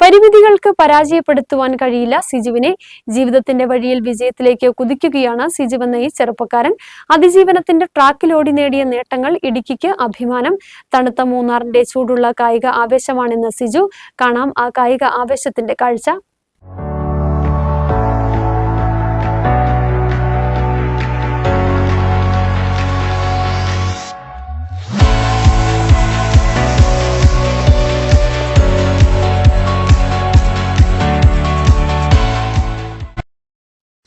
പരിമിതികൾക്ക് പരാജയപ്പെടുത്തുവാൻ കഴിയില്ല. സിജുവിനെ ജീവിതത്തിന്റെ വഴിയിൽ വിജയത്തിലേക്ക് കുതിക്കുകയാണ് സിജു എന്ന ഈ ചെറുപ്പക്കാരൻ. അതിജീവനത്തിന്റെ ട്രാക്കിലോടി നേടിയ നേട്ടങ്ങൾ ഇടുക്കിക്ക് അഭിമാനം. തണുത്ത മൂന്നാറിന്റെ ചൂടുള്ള കായിക ആവേശമാണെന്ന് സിജു. കാണാം ആ കായിക ആവേശത്തിന്റെ കാഴ്ച.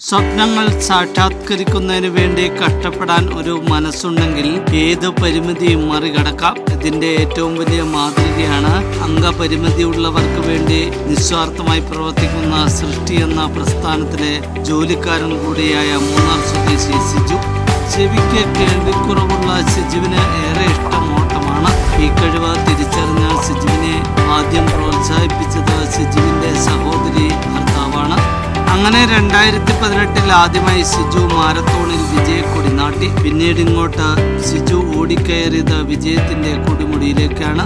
സ്വപ്നങ്ങൾ സാക്ഷാത്കരിക്കുന്നതിന് വേണ്ടി കഷ്ടപ്പെടാൻ ഒരു മനസ്സുണ്ടെങ്കിൽ ഏത് പരിമിതിയും മറികടക്കാം. ഇതിന്റെ ഏറ്റവും വലിയ മാതൃകയാണ് അംഗപരിമിതിയുള്ളവർക്ക് വേണ്ടി നിസ്വാർത്ഥമായി പ്രവർത്തിക്കുന്ന സൃഷ്ടി എന്ന പ്രസ്ഥാനത്തിലെ ജോലിക്കാരൻ കൂടിയായ മൂന്നാർ സ്വദേശി സിജു. ചെവിക്ക് കേൾവിക്കുറവുള്ള സിജുവിന് അങ്ങനെ രണ്ടായിരത്തി പതിനെട്ടിൽ ആദ്യമായി സിജു മാരത്തോണിൽ വിജയക്കൊടി നാട്ടി. പിന്നീട് ഇങ്ങോട്ട് സിജു ഓടിക്കയറിയത് വിജയത്തിന്റെ കൊടുമുടിയിലേക്കാണ്.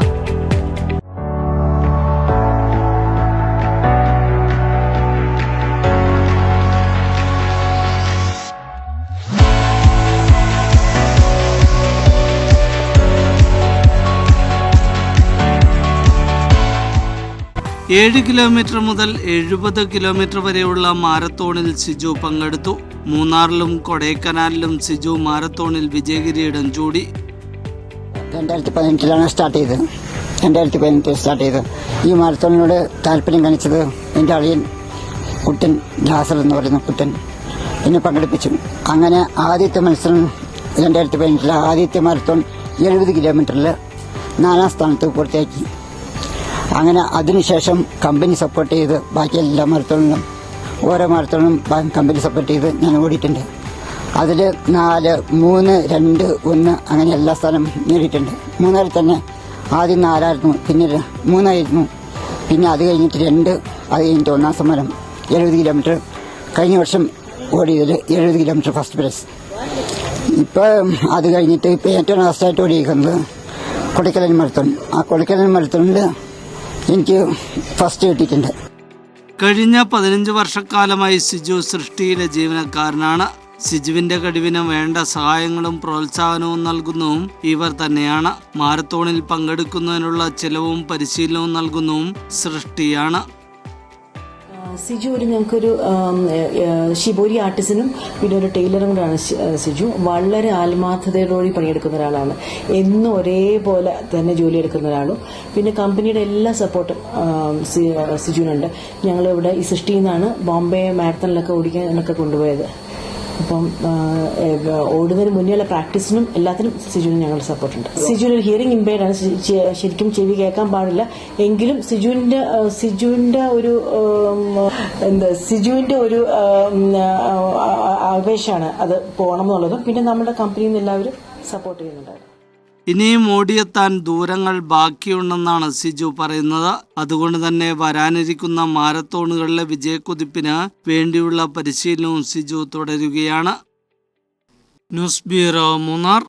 ഏഴ് കിലോമീറ്റർ മുതൽ എഴുപത് കിലോമീറ്റർ വരെയുള്ള മാരത്തോണിൽ സിജു പങ്കെടുത്തു. മൂന്നാറിലും കൊടൈക്കനാലിലും സിജു മാരത്തോണിൽ വിജയകിരീടം ചൂടി. രണ്ടായിരത്തി പതിനെട്ടിലാണ് സ്റ്റാർട്ട് ചെയ്തത്. രണ്ടായിരത്തി പതിനെട്ടിൽ സ്റ്റാർട്ട് ചെയ്തത്. ഈ മാരത്തോണിനോട് താല്പര്യം കാണിച്ചത് എന്റെ അളിയൻ കുട്ടൻ ജാസർ എന്ന് പറയുന്ന കുട്ടൻ എന്നെ പങ്കെടുപ്പിച്ചു. അങ്ങനെ ആദ്യത്തെ മത്സരം രണ്ടായിരത്തി പതിനെട്ടിലെ ആദ്യത്തെ മാരത്തോൺ എഴുപത് കിലോമീറ്ററിൽ നാലാം സ്ഥാനത്ത് പൂർത്തിയാക്കി. അങ്ങനെ അതിനുശേഷം കമ്പനി സപ്പോർട്ട് ചെയ്ത് ബാക്കി എല്ലാ മാരത്തോണിലും ഓരോ മാരത്തോണിലും കമ്പനി സപ്പോർട്ട് ചെയ്ത് ഞാൻ ഓടിയിട്ടുണ്ട്. അതിൽ നാല് മൂന്ന് രണ്ട് ഒന്ന് അങ്ങനെ എല്ലാ സ്ഥലം നേടിയിട്ടുണ്ട്. മൂന്നാറിൽ തന്നെ ആദ്യം നാലായിരുന്നു പിന്നെ മൂന്നായിരുന്നു. പിന്നെ അത് കഴിഞ്ഞിട്ട് രണ്ട് അത് കഴിഞ്ഞിട്ട് ഒന്നാം സമരം എഴുപത് കിലോമീറ്റർ കഴിഞ്ഞ വർഷം ഓടിയതിൽ എഴുപത് കിലോമീറ്റർ ഫസ്റ്റ് പ്രൈസ് ഇപ്പം അത് കഴിഞ്ഞിട്ട് ഇപ്പോൾ ഏറ്റവും ലാസ്റ്റായിട്ട് ഓടിയിരിക്കുന്നത് കൊടിക്കലൻ മരത്തോൺ. ആ കൊടിക്കലൻ മരത്തോണിൽ എനിക്ക് ഫസ്റ്റ് കിട്ടിയിട്ടുണ്ട്. കഴിഞ്ഞ പതിനഞ്ച് വർഷക്കാലമായി സിജു സൃഷ്ടിയിലെ ജീവനക്കാരനാണ്. സിജുവിന്റെ കഴിവിന് വേണ്ട സഹായങ്ങളും പ്രോത്സാഹനവും നൽകുന്നതും ഇവർ തന്നെയാണ് മാരത്തോണിൽ പങ്കെടുക്കുന്നതിനുള്ള ചിലവും പരിശീലനവും നൽകുന്നതും സൃഷ്ടിയാണ് സിജു ഒരു ഞങ്ങൾക്കൊരു ഷിബോരി ആർട്ടിസ്റ്റിനും പിന്നെ ഒരു ടൈലറും കൂടെയാണ് സിജു. വളരെ ആത്മാർത്ഥതയോടുകൂടി പണിയെടുക്കുന്ന ഒരാളാണ്. എന്നും ഒരേപോലെ തന്നെ ജോലി എടുക്കുന്ന ഒരാളും. പിന്നെ കമ്പനിയുടെ എല്ലാ സപ്പോർട്ടും സിജുവിനുണ്ട്. ഞങ്ങൾ ഇവിടെ ഈ സൃഷ്ടിയിൽ നിന്നാണ് ബോംബെ മാരത്തണിലൊക്കെ ഓടിക്കാനൊക്കെ കൊണ്ടുപോയത്. അപ്പം ഓടുന്നതിന് മുന്നേയുള്ള പ്രാക്ടീസിനും എല്ലാത്തിനും സിജുവിന് ഞങ്ങളുടെ സപ്പോർട്ടുണ്ട്. സിജുവിന് ഒരു ഹിയറിംഗ് ഇമ്പയർഡ് ആണ്. ശരിക്കും ചെവി കേൾക്കാൻ പാടില്ല. എങ്കിലും സിജുവിന്റെ സിജുവിന്റെ ഒരു എന്താ സിജുവിന്റെ ഒരു ആവേശമാണ് അത് പോകണം എന്നുള്ളതും പിന്നെ നമ്മുടെ കമ്പനിയിൽ നിന്ന് എല്ലാവരും സപ്പോർട്ട് ചെയ്യുന്നുണ്ടായിരുന്നു. ഇനിയും ഓടിയെത്താൻ ദൂരങ്ങൾ ബാക്കിയുണ്ടെന്നാണ് സിജു പറയുന്നത്. അതുകൊണ്ട് തന്നെ വരാനിരിക്കുന്ന മാരത്തോണുകളിലെ വിജയക്കുതിപ്പിന് വേണ്ടിയുള്ള പരിശീലനവും സിജു തുടരുകയാണ്. News bureau Munnar.